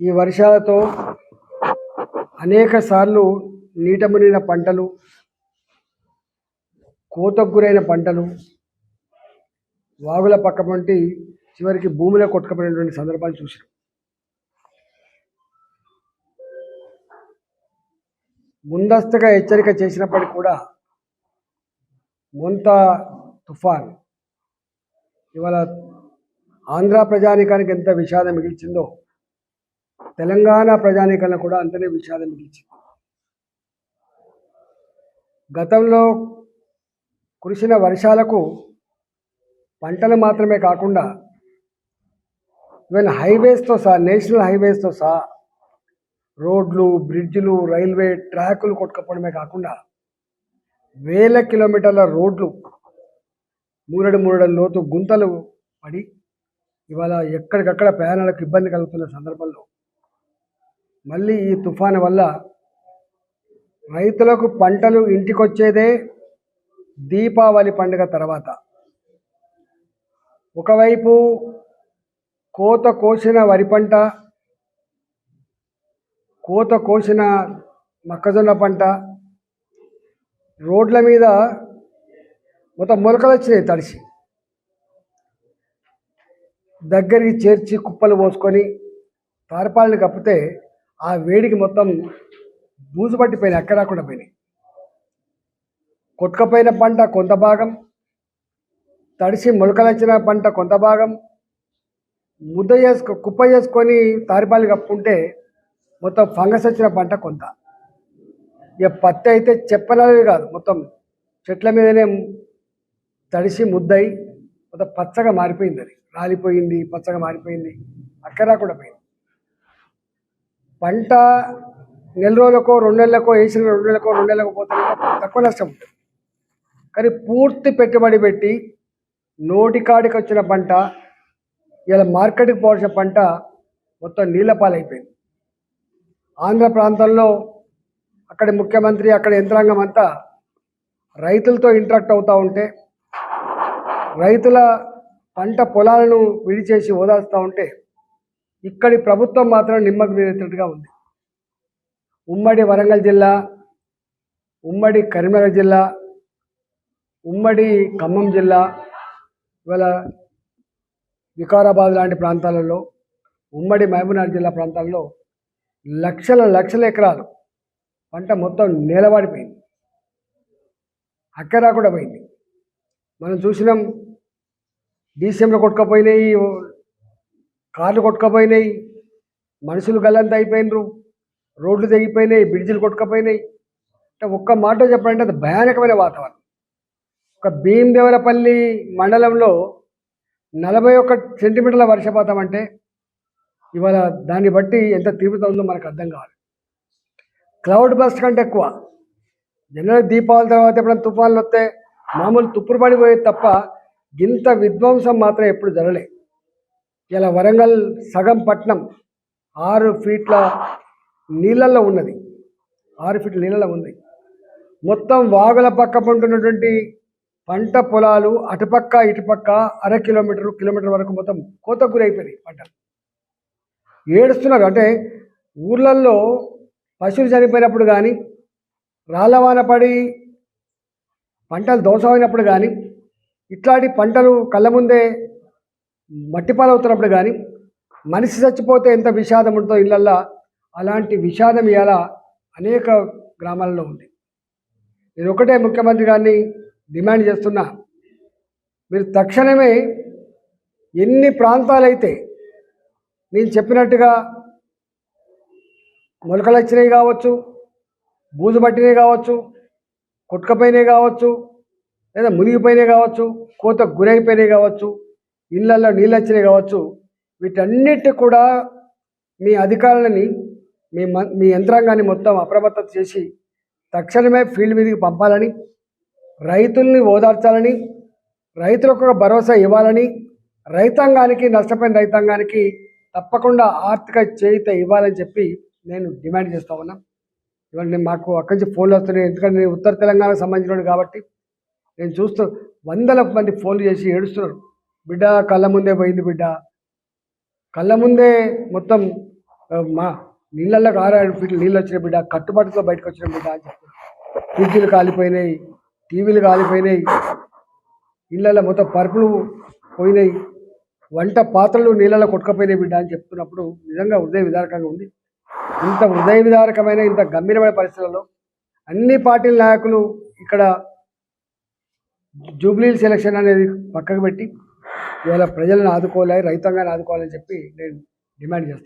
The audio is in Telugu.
ఈ వర్షాలతో అనేక సార్లు నీట మునిగిన పంటలు కోతకు గురైన పంటలు వాగుల పక్క వంటి చివరికి భూమిలో కొట్టుకుపోయినటువంటి సందర్భాలు చూసాం ముందస్తుగా హెచ్చరిక చేసినప్పటికీ కూడా మొంత తుఫాన్ ఇవాళ ఆంధ్ర ప్రజానికానికి ఎంత విషాదం మిగిల్చిందో తెలంగాణ ప్రజానీకరణ కూడా అంతనే విషాదం మిగిల్చింది గతంలో కురిసిన వర్షాలకు పంటలు మాత్రమే కాకుండా ఈవెన్ హైవేస్తో సహా నేషనల్ హైవేస్తో సహా రోడ్లు బ్రిడ్జ్లు రైల్వే ట్రాకులు కొట్టుకపోవడమే కాకుండా వేల కిలోమీటర్ల రోడ్లు మూరడు మూడడు లోతు గుంతలు పడి ఇవాళ ఎక్కడికక్కడ ప్రయాణాలకు ఇబ్బంది కలుగుతున్న సందర్భంలో మళ్ళీ ఈ తుఫాను వల్ల రైతులకు పంటలు ఇంటికొచ్చేదే దీపావళి పండుగ తర్వాత. ఒకవైపు కోత కోసిన వరి పంట కోత కోసిన మొక్కజొన్న పంట రోడ్ల మీద మొత్తం మొలకలు వచ్చినాయి తడిసి. దగ్గరికి చేర్చి కుప్పలు పోసుకొని తారపాలని కప్పితే ఆ వేడికి మొత్తం బూజు పట్టిపోయినాయి అక్కడ కూడా పోయినాయి. కొట్టుకపోయిన పంట కొంత భాగం తడిసి మొలకలు వచ్చిన పంట కొంత భాగం ముద్ద చేసుకో కుప్ప చేసుకొని తారిపాలు కప్పుకుంటే మొత్తం ఫంగస్ వచ్చిన పంట కొంత. ఇక పత్తి అయితే చెప్పనవి కాదు మొత్తం చెట్ల మీదనే తడిసి ముద్దయి మొత్తం పచ్చగా మారిపోయింది అది. రాలిపోయింది పచ్చగా మారిపోయింది అక్కడ కూడా పోయింది. పంట నెల రోజులకో రెండు నెలలకో వేసిన రెండు నెలలకో రెండు నెలలకు పోతే తక్కువ నష్టం ఉంటుంది. కానీ పూర్తి పెట్టుబడి పెట్టి నోటికాడికి వచ్చిన పంట ఇలా మార్కెట్కి పోవాల్సిన పంట మొత్తం నీళ్ళ పాలైపోయింది ఆంధ్ర ప్రాంతంలో అక్కడి ముఖ్యమంత్రి అక్కడ యంత్రాంగం అంతా రైతులతో ఇంటరాక్ట్ అవుతూ ఉంటే రైతుల పంట పొలాలను విడిచేసి ఓదార్స్తూ ఉంటే ఇక్కడి ప్రభుత్వం మాత్రం నిమ్మకు నీరెత్తినట్టుగా ఉంది. ఉమ్మడి వరంగల్ జిల్లా ఉమ్మడి కరీంనగర్ జిల్లా ఉమ్మడి ఖమ్మం జిల్లా ఇవాళ వికారాబాద్ లాంటి ప్రాంతాలలో ఉమ్మడి మహబూబ్నగర్ జిల్లా ప్రాంతాల్లో లక్షల లక్షల ఎకరాలు పంట మొత్తం నేలవాడిపోయింది. అక్కరా కూడా పోయింది మనం చూసినాం డీసీఎంలో కొట్టుకపోయినాయి కార్లు కొట్టుకపోయినాయి మనుషులు గల్లంత అయిపోయినరు రోడ్లు తెగిపోయినాయి బ్రిడ్జిలు కొట్టుకపోయినాయి. అంటే ఒక్క మాట చెప్పాలంటే అది భయానకమైన వాతావరణం. ఒక భీమదేవరపల్లి మండలంలో నలభై ఒక్క సెంటీమీటర్ల వర్షపాతం అంటే ఇవాళ దాన్ని బట్టి ఎంత తీవ్రత ఉందో మనకు అర్థం కావాలి. క్లౌడ్ బస్ట్ కంటే ఎక్కువ. జనరల్ దీపావళి తర్వాత ఎప్పుడైనా తుఫాన్లు వస్తే మామూలు తుప్పురు పడిపోయేది తప్ప ఇంత విధ్వంసం మాత్రం ఎప్పుడు జరగలేదు. ఇలా వరంగల్ సగం పట్నం ఆరు ఫీట్ల నీళ్ళల్లో ఉన్నది. ఆరు ఫీట్ల నీళ్ళలో ఉంది. మొత్తం వాగుల పక్క పంటున్నటువంటి పంట పొలాలు అటుపక్క ఇటుపక్క అర కిలోమీటర్ కిలోమీటర్ వరకు మొత్తం కోత గురైపోయినాయి పంటలు. ఏడుస్తున్నారు. అంటే ఊర్లల్లో పశువులు చనిపోయినప్పుడు కానీ రాళ్ళవాన పడి పంటలు దోషమైనప్పుడు కానీ ఇట్లాంటి పంటలు కళ్ళ ముందే మట్టి పాలవుతున్నప్పుడు కానీ మనిషి చచ్చిపోతే ఎంత విషాదం ఉంటుందో ఇళ్ళల్లో అలాంటి విషాదం ఇవాళ అనేక గ్రామాలలో ఉంది. నేను ఒకటే ముఖ్యమంత్రి గారిని డిమాండ్ చేస్తున్నా. మీరు తక్షణమే ఎన్ని ప్రాంతాలైతే నేను చెప్పినట్టుగా మొలకలు వచ్చినవి కావచ్చు బూజు పట్టినవి కావచ్చు కుట్కపోయినవి కావచ్చు లేదా మునిగిపోయినవి కావచ్చు కోత గురైపోయినవి కావచ్చు ఇళ్ళల్లో నీళ్ళు వచ్చినాయి కావచ్చు. వీటన్నిటి కూడా మీ అధికారులని మీ మీ యంత్రాంగాన్ని మొత్తం అప్రమత్తం చేసి తక్షణమే ఫీల్డ్ మీదకి పంపాలని రైతుల్ని ఓదార్చాలని రైతులకు ఒక భరోసా ఇవ్వాలని రైతాంగానికి నష్టపోయిన రైతాంగానికి తప్పకుండా ఆర్థిక చేయిత ఇవ్వాలని చెప్పి నేను డిమాండ్ చేస్తా ఉన్నా. ఇవాళ నేను మాకు అక్కడి నుంచి ఫోన్లు వస్తున్నాయి. ఎందుకంటే నేను ఉత్తర తెలంగాణకు సంబంధించినోడు కాబట్టి నేను చూస్తూ వందల మంది ఫోన్లు చేసి ఏడుస్తున్నారు. బిడ్డ కళ్ళ ముందే పోయింది బిడ్డ. కళ్ళ ముందే మొత్తం మా నీళ్ళల్లో ఆరు ఫీట్లు నీళ్ళు వచ్చిన బిడ్డ. కట్టుబాటుతో బయటకు వచ్చిన బిడ్డ అని చెప్పి. ఫ్రిడ్జ్లు కాలిపోయినాయి టీవీలు కాలిపోయినాయి ఇళ్ళల్లో మొత్తం పరుపులు పోయినాయి వంట పాత్రలు నీళ్ళలో కొట్టుకపోయినాయి బిడ్డ అని చెప్తున్నప్పుడు నిజంగా హృదయ విదారకంగా ఉంది. ఇంత హృదయ విదారకమైన ఇంత గంభీరమైన పరిస్థితులలో అన్ని పార్టీల నాయకులు ఇక్కడ జూబ్లీ సెలక్షన్ అనేది పక్కకు పెట్టి ఇవాళ ప్రజలను ఆదుకోవాలి రైతాంగాన్ని ఆదుకోవాలని చెప్పి నేను డిమాండ్ చేస్తున్నాను